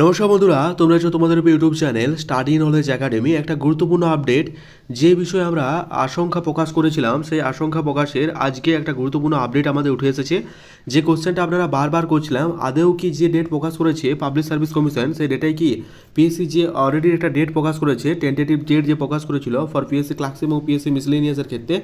নমস্কার বন্ধুরা, তোমরা হচ্ছে তোমাদের YouTube channel study knowledge academy. একটা গুরুত্বপূর্ণ আপডেট, যে বিষয়ে আমরা আশঙ্কা প্রকাশ করেছিলাম, সেই আশঙ্কা প্রকাশের আজকে একটা গুরুত্বপূর্ণ আপডেট আমাদের উঠে এসেছে। যে কোশ্চেনটা আপনারা বারবার করছিলাম, আদেও কি যে ডেট প্রকাশ করেছে পাবলিক সার্ভিস কমিশন সেই ডেটাই কি পিএসসি যে অলরেডি একটা ডেট প্রকাশ করেছে টেন্টেটিভ ডেট যে প্রকাশ করেছিল ফর পিএসসি ক্লাসিম এবং পিএসসি মিসলেনিয়াসের ক্ষেত্রে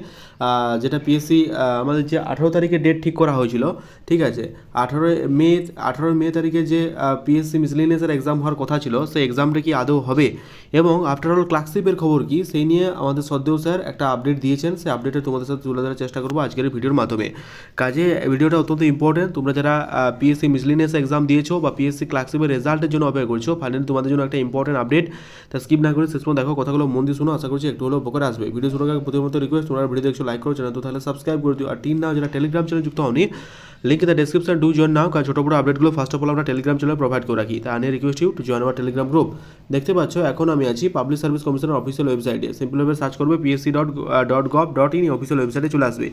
যেটা পিএসসি আমাদের যে আঠারো তারিখে ডেট ঠিক করা হয়েছিল, ঠিক আছে? আঠারোই মে আঠারোই মে তারিখে যে পিএসসি মিসলেনিয়াসের এক্সাম হওয়ার কথা ছিল, সেই এক্সামটা কি আদৌ হবে? এবং আফটার অল ক্লাসিপের খবর কি? সেই নিয়ে আমাদের সদ্দেও স্যার একটা আপডেট দিয়েছেন। সেই আপডেটে তোমাদের সাথে তুলে ধরার চেষ্টা করব আজকের ভিডিওর মাধ্যমে। কাজে ভিডিওটা অত্যন্ত ইম্পর্টেন্ট তোমরা যারা পিএসসি মিসলিনিয়াস এক্সাম দিয়েছ বা পিএসসি ক্লাসিপের রেজাল্টের জন্য অপেক্ষা করছ ফাইনালি তোমাদের জন্য একটা ইম্পর্টেন্ট আপডেট তা স্কিপ না করে শেষ পর্যন্ত দেখো, কথাগুলো মন দিয়ে শোনো। আশা করছি একটু হলেও উপকার আসবে। ভিডিও শুরু আগে প্রথমত রিকোয়েস্ট তোমরা ভিডিও দেখছ লাইক করো চ্যানেল তো তাহলে সাবস্ক্রাইব করে দিও। আর টিন না, যারা টেলিগ্রাম চ্যানেল যুক্ত হওনি link the description do join now কারণ ছোটো বড়ো আপডেটগুলো ফার্স্ট অফ অল আমরা টেলিগ্রাম চ্যানেল প্রোভাইড করে রাখি। তা আনে request you to join our Telegram group দেখতে পাচ্ছ, এখন আমি আছি পাবলিক সার্ভিস কমিশনের অফিসিয়াল ওয়েবসাইটে সিম্পলভাবে সার্চ করবে PSC dot dot gov dot in official ওয়েবসাইটে চলে আসবে।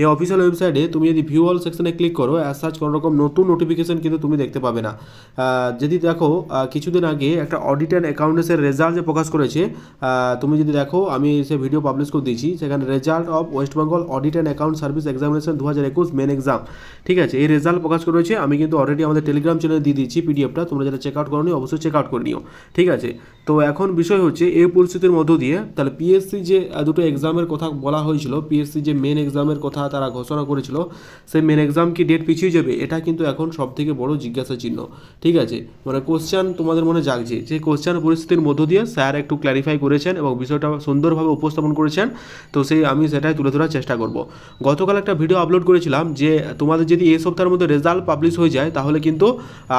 এই অফিসিয়াল ওয়েবসাইটে তুমি যদি ভিউ অল সেকশনে ক্লিক করো অ্যাজ সার্চ কোনো রকম নতুন নোটিফিকেশন কিন্তু তুমি দেখতে পাবে না। যদি দেখো কিছুদিন আগে একটা অডিট অ্যান্ড অ্যাকাউন্টেন্সের রেজাল্ট যে প্রকাশ করেছে তুমি যদি দেখো, আমি সে ভিডিও পাবলিশ করে দিয়েছি, সেখানে result of West Bengal audit and account service examination দু হাজার একুশ মেন এক্সাম ঠিক আছে, এই রেজাল্ট প্রকাশ করেছে আমি কিন্তু অলরেডি আমাদের টেলিগ্রাম চ্যানেলে দিয়ে দিয়েছি পিডিএফটা তোমরা যারা চেক আউট করো অবশ্যই চেক আউট করে নিও। ঠিক আছে? তো এখন বিষয় হচ্ছে, এই পরিস্থিতির মধ্য দিয়ে, তাহলে পিএসসি যে দুটো এক্সামের কথা বলা হয়েছিল পিএসসি যে মেন এক্সামের কথা তারা ঘোষণা করেছিল, সেই মেন এক্সাম কি ডেট পিছিয়ে যাবে? এটা কিন্তু এখন সব থেকে বড় জিজ্ঞাসা চিহ্ন। ঠিক আছে? মানে কোশ্চেন তোমাদের মনে জাগছে। যে কোশ্চেন পরিস্থিতির মধ্য দিয়ে স্যার একটু ক্ল্যারিফাই করেছেন এবং বিষয়টা সুন্দরভাবে উপস্থাপন করেছেন, তো সেই আমি সেটাই তুলে ধরার চেষ্টা করব। গতকাল একটা ভিডিও আপলোড করেছিলাম যে, তোমাদের যদি এই সপ্তাহের মধ্যে রেজাল্ট পাবলিশ হয়ে যায়, তাহলে কিন্তু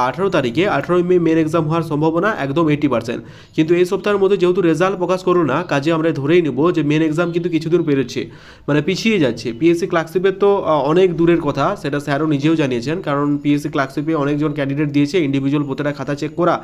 আঠারো তারিখে আঠারোই মে মেন এক্সাম হওয়ার সম্ভাবনা একদম এইটি পার্সেন্ট কিন্তু এই সপ্তাহের মধ্যে যেহেতু রেজাল্ট প্রকাশ করো না, কাজে আমরা ধরেই নেব যে মেন এক্সাম কিন্তু কিছুদিন পেরোচ্ছে। মানে পিছিয়ে যাচ্ছে। পিএসসি ক্লার্কশিপের তো অনেক দূরের কথা, সেটা স্যারও নিজেও জানিয়েছেন, কারণ পিএসসি ক্লার্কশিপে অনেকজন ক্যান্ডিডেট দিয়েছে ইন্ডিভিজুয়াল প্রতিটা খাতা চেক করা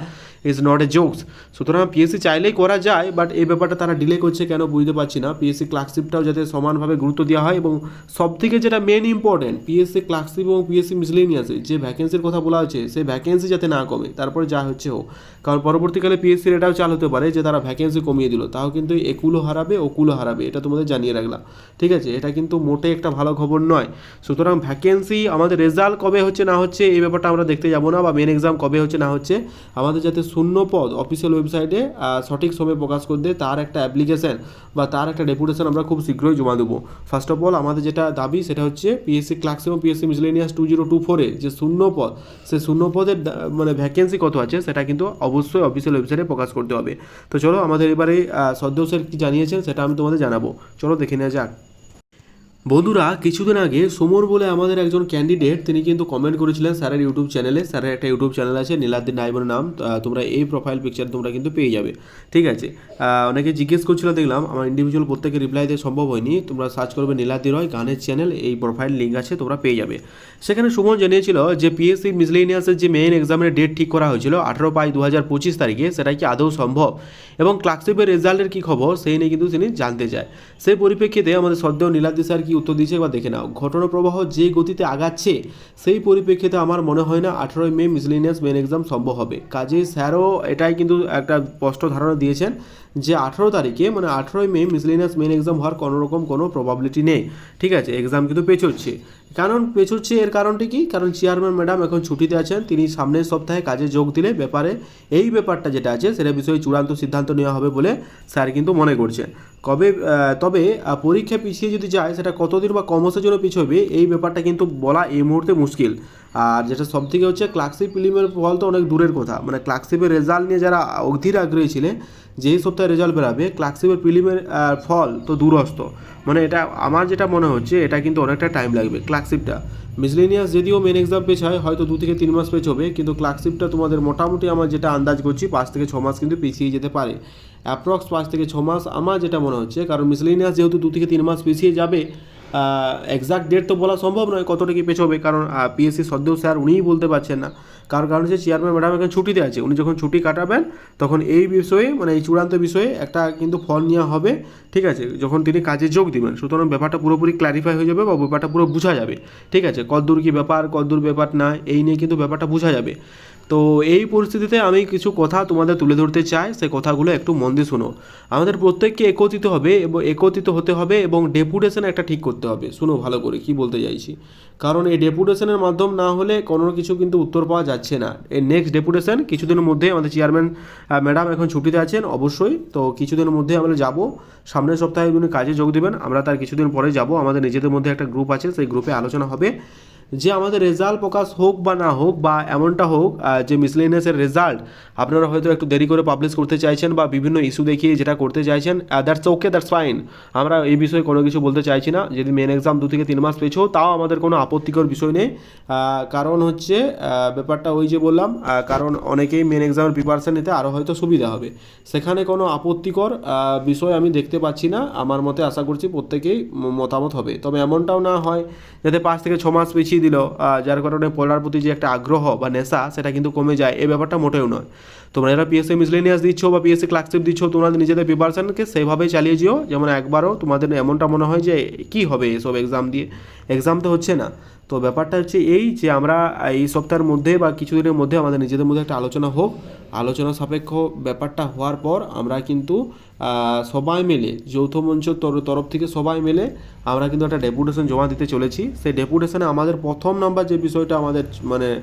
ইজ নট এ জোকস সুতরাং পিএসসি চাইলেই করা যায় বাট এই ব্যাপারটা তারা ডিলে করছে কেন বুঝতে পারছি না। পিএসসি ক্লার্কশিপটাও যাতে সমানভাবে গুরুত্ব দেওয়া হয় এবং সব থেকে যেটা মেন ইম্পর্টেন্ট পিএসসি ক্লার্কশিপ এবং পিএসসি মিসলেনিয়াসে যে ভ্যাকেন্সির কথা বলা হচ্ছে, সেই ভ্যাকেন্সি যাতে না কমে, তারপরে যা হচ্ছে হোক। কারণ পরবর্তীকালে পিএসসির এটাও চাল হতে পারে যে তারা ভ্যাকেন্সি কমিয়ে দিল, তাও কিন্তু একুলো হারাবে, ওকুলও হারাবে, এটা তোমাদের জানিয়ে রাখলাম। ঠিক আছে? এটা কিন্তু মোটে একটা ভালো খবর নয়। সুতরাং ভ্যাকেন্সি আমাদের রেজাল্ট কবে হচ্ছে না হচ্ছে এই ব্যাপারটা আমরা দেখতে যাব না, বা মেন এক্সাম কবে হচ্ছে না হচ্ছে। আমাদের যাতে শূন্য পদ অফিসিয়াল ওয়েবসাইটে সঠিক সময়ে প্রকাশ করে দেয় তার একটা অ্যাপ্লিকেশন বা তার একটা ডেপুটেশন আমরা খুব শীঘ্রই জমা দেবো। ফার্স্ট অফ অল আমাদের যেটা দাবি সেটা হচ্ছে পিএসসি ক্লার্কস এবং PSC miscellaneous two zero two ফোরে যে শূন্য পদ, সে শূন্য পদের মানে ভ্যাকেন্সি কত আছে সেটা কিন্তু অবশ্যই অফিসিয়াল ওয়েবসাইটে প্রকাশ করতে হবে। তো চলো আমাদের এবারে সদ্য স্যার কী জানিয়েছেন সেটা আমি তোমাদের জানাব। চলো দেখে নেওয়া যাক। বন্ধুরা, কিছুদিন আগে সুমন বলে আমাদের একজন ক্যান্ডিডেট তিনি কিন্তু কমেন্ট করেছিলেন স্যারের ইউটিউব চ্যানেলে স্যারের একটা ইউটিউব চ্যানেল আছে নীলাদ্দিন নাইবের নাম। তোমরা এই প্রোফাইল পিকচার তোমরা কিন্তু পেয়ে যাবে। ঠিক আছে? অনেকে জিজ্ঞেস করছিল, দেখলাম আমার ইন্ডিভিজুয়াল প্রত্যেকে রিপ্লাই দেওয়া সম্ভব হয়নি। তোমরা সার্চ করবে নীলাদ্দি রয় গানের চ্যানেল এই প্রোফাইল লিঙ্ক আছে, তোমরা পেয়ে যাবে। সেখানে সুমন জানিয়েছিল যে পিএসসি মিসলেনিয়াসের যে মেইন এক্সামের ডেট ঠিক করা হয়েছিল আঠারো পাঁচ দু হাজার পঁচিশ তারিখে সেটা কি আদৌ সম্ভব? এবং ক্লার্কশিপের রেজাল্টের কী খবর, সেই নিয়ে কিন্তু তিনি জানতে চায়। সেই পরিপ্রেক্ষিতে আমাদের সদ্য নীলাদ্রি স্যার কি উত্তর দিয়েছে, একবার দেখে নাও। ঘটনা প্রবাহ যে গতিতে আগাচ্ছে, সেই পরিপ্রেক্ষিতে আমার মনে হয় না আঠারোই মে মিসলিনিয়াস মেন এক্সাম সম্ভব হবে। কাজেই স্যারও এটাই কিন্তু একটা স্পষ্ট ধারণা দিয়েছেন যে আঠেরো তারিখে মানে আঠেরোই মে মিসলিনিয়াস মেন এক্সাম হওয়ার কোনো রকম কোনো প্রবাবিলিটি নেই। ঠিক আছে, এক্সাম কিন্তু পেছোচ্ছে। কারণ পেছোচ্ছে, এর কারণটি কি? কারণ চেয়ারম্যান ম্যাডাম এখন ছুটিতে আছেন, তিনি সামনের সপ্তাহে কাজে যোগ দিলে ব্যাপারে এই ব্যাপারটা যেটা আছে, সেটা বিষয়ে চূড়ান্ত সিদ্ধান্ত নেওয়া হবে বলে স্যার কিন্তু মনে করছেন। কবে তবে পরীক্ষা পিছিয়ে যদি যায়, সেটা কতদিন বা কমসের জন্য পিছবে, এই ব্যাপারটা কিন্তু বলা এই মুহূর্তে মুশকিল। আর যেটা সব থেকে হচ্ছে ক্লার্কশিপ ফিল্মের ফল তো অনেক দূরের কথা। মানে ক্লার্কশিপের রেজাল্ট নিয়ে যারা অধীর আগ্রহী ছিলেন, যেই সপ্তাহে রেজাল্ট বেরাবে ক্লার্কশিপের প্রিলিমের ফল তো দূরস্থ মানে এটা, আমার যেটা মনে হচ্ছে, এটা কিন্তু অনেকটা টাইম লাগবে ক্লার্কশিপটা মিসলেনিয়াস যদিও মেন এক্সাম পেছ হয়, হয়তো দু থেকে তিন মাস পেছ হবে, কিন্তু ক্লার্কশিপটা তোমাদের মোটামুটি আমার যেটা আন্দাজ করছি, পাঁচ থেকে ছ মাস কিন্তু পিছিয়ে যেতে পারে। অ্যাপ্রক্স পাঁচ থেকে ছ মাস। আমার যেটা মনে হচ্ছে, কারণ মিসলেনিয়াস যেহেতু দু থেকে তিন মাস পিছিয়ে যাবে এক্সাক্ট ডেট তো বলা সম্ভব নয় কতটা কি পেছোবে, কারণ পিএসসি সদ্যও স্যার উনিই বলতে পারছেন না। কার কারণ হচ্ছে চেয়ারম্যান ম্যাডাম এখন ছুটিতে আছে। উনি যখন ছুটি কাটাবেন, তখন এই বিষয়ে মানে এই চূড়ান্ত বিষয়ে একটা কিন্তু ফল নেওয়া হবে, ঠিক আছে? যখন তিনি কাজে যোগ দিবেন। সুতরাং ব্যাপারটা পুরোপুরি ক্ল্যারিফাই হয়ে যাবে বা ব্যাপারটা পুরো বোঝা যাবে, ঠিক আছে? কদ্দূর কি ব্যাপার কদ্দূর ব্যাপার না, এই নিয়ে কিন্তু ব্যাপারটা বোঝা যাবে। তো এই পরিস্থিতিতে আমি কিছু কথা তোমাদের তুলে ধরতে চাই সেই কথাগুলো একটু মন দিয়ে শোনো। আমাদের প্রত্যেককে একত্রিত হবে এবং একত্রিত হতে হবে এবং ডেপুটেশন একটা ঠিক করতে হবে। শুনো ভালো করে, কি বলতে চাইছি? কারণ এই ডেপুটেশনের মাধ্যম না হলে কোনো কিছু কিন্তু উত্তর পাওয়া যাচ্ছে না। এই নেক্সট ডেপুটেশন, কিছুদিনের মধ্যে আমাদের চেয়ারম্যান ম্যাডাম এখন ছুটিতে আছেন, অবশ্যই। তো কিছুদিনের মধ্যে আমরা যাব। সামনের সপ্তাহে উনি কাজে যোগ দেবেন, আমরা তার কিছুদিন পরে যাব। আমাদের নিজেদের মধ্যে একটা গ্রুপ আছে, সেই গ্রুপে আলোচনা হবে। যে আমাদের রেজাল্ট প্রকাশ হোক বা না হোক বা এমনটা হোক যে মিসলেনিয়াসের রেজাল্ট আপনারা হয়তো একটু দেরি করে পাবলিশ করতে চাইছেন বা বিভিন্ন ইস্যু দেখিয়ে যেটা করতে চাইছেন দ্যাটস ওকে দ্যাটস ফাইন আমরা এই বিষয়ে কোনো কিছু বলতে চাইছি না। যদি মেন এক্সাম দু থেকে তিন মাস পেছো তাও আমাদের কোনো আপত্তিকর বিষয় নেই। কারণ হচ্ছে ব্যাপারটা ওই যে বললাম কারণ অনেকেই মেন এক্সামের প্রিপারেশান নিতে আরও হয়তো সুবিধা হবে। সেখানে কোনো আপত্তিকর বিষয় আমি দেখতে পাচ্ছি না। আমার মতে আশা করছি প্রত্যেকেই মতামত হবে। তবে এমনটাও না হয় যাতে পাঁচ থেকে ছ মাস পিছিয়ে দিল যার কারণে পড়ার প্রতি যে একটা আগ্রহ বা নেশা, সেটা কিন্তু কমে যায়। এ ব্যাপারটা মোটেও নয়। তোমরা যারা পিএসসি মিসলেনিয়াস দিচ্ছ বা পিএসসি ক্লার্কশিপ দিচ্ছ, তোমরা নিজেদের প্রিপারেশনকে সেইভাবেই চালিয়ে যেও। যেমন একবারও তোমাদের এমনটা মনে হয় যে, কি হবে এসব এক্সাম দিয়ে? এক্সাম তো হচ্ছে না। তো ব্যাপারটা হচ্ছে এই যে, আমরা এই সপ্তাহের মধ্যে বা কিছুদিনের মধ্যে আমাদের নিজেদের মধ্যে একটা আলোচনা হোক। আলোচনা সাপেক্ষ ব্যাপারটা হওয়ার পর আমরা কিন্তু সবাই মিলে, যৌথ মঞ্চ তর- তরফ থেকে সবাই মিলে আমরা কিন্তু একটা ডেপুটেশন জমা দিতে চলেছি। সেই ডেপুটেশনে আমাদের প্রথম নাম্বার যে বিষয়টা আমাদের মানে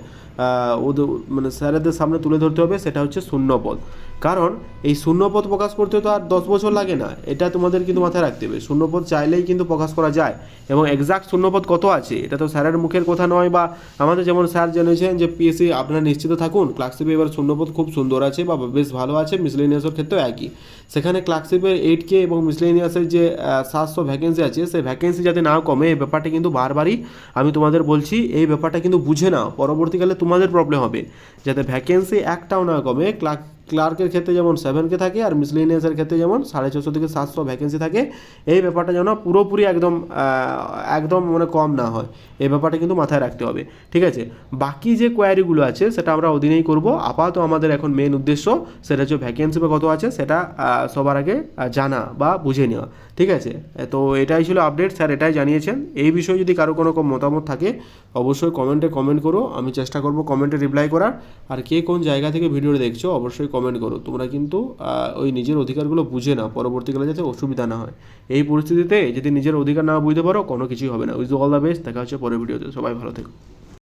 ওদের মানে স্যারেদের সামনে তুলে ধরতে হবে, সেটা হচ্ছে শূন্যপদ। কারণ এই শূন্যপদ প্রকাশ করতে তো আর দশ বছর লাগে না, এটা তোমাদের কিন্তু মাথায় রাখতে হবে। শূন্যপদ চাইলেই কিন্তু প্রকাশ করা যায়, এবং এক্সাক্ট শূন্যপদ কত আছে, এটা তো স্যারের মুখের কথা নয়, বা আমাদের যেমন স্যার জেনেছেন যে পিএসসি আপনারা নিশ্চিত থাকুন ক্লার্কশিপে এবার শূন্যপদ খুব সুন্দর আছে, বা বেশ ভালো আছে মিসলেনিয়াসের ক্ষেত্রেও একই। সেখানে ক্লার্কশিপের এইট কে এবং মিসলেনিয়াসের যে সাতশো ভ্যাকেন্সি আছে, সেই ভ্যাকেন্সি যাতে না কমে, এই ব্যাপারটা কিন্তু বারবারই আমি তোমাদের বলছি, এই ব্যাপারটা কিন্তু বুঝে নাও। পরবর্তীকালে তোমাদের প্রবলেম হবে। যাতে ভ্যাকেন্সি একটাও না কমে ক্লার্ক ক্লার্কের ক্ষেত্রে যেমন সেভেনকে থাকে আর মিসলেনিয়াসের ক্ষেত্রে যেমন সাড়ে ছশো থেকে সাতশো ভ্যাকেন্সি থাকে, এই ব্যাপারটা যেন পুরোপুরি একদম একদম মানে কম না হয়। এই ব্যাপারটা কিন্তু মাথায় রাখতে হবে, ঠিক আছে? বাকি যে কোয়ারিগুলো আছে, সেটা আমরা অধীনেই করব। আপাতত আমাদের এখন মেন উদ্দেশ্য, সেটা হচ্ছে ভ্যাকেন্সি বা কত আছে, সেটা সবার আগে জানা বা বুঝে নেওয়া, ঠিক আছে? তো এটাই ছিল আপডেট স্যার এটাই জানিয়েছেন। এই বিষয়ে যদি কারও কোনো মতামত থাকে, অবশ্যই কমেন্টে কমেন্ট করো। আমি চেষ্টা করব কমেন্টে রিপ্লাই করার। আর কে কোন জায়গা থেকে ভিডিওটা দেখছ, অবশ্যই কমেন্ট করো। তোমরা কিন্তু ওই নিজের অধিকারগুলো বুঝে না পরবর্তীকালে যাতে অসুবিধা না হয়। এই পরিস্থিতিতে যদি নিজের অধিকার না বুঝতে পারো, কোনো কিছুই হবে না। উইজ অল দ্য বেস্ট দেখা হচ্ছে পরের ভিডিওতে সবাই ভালো থেকো।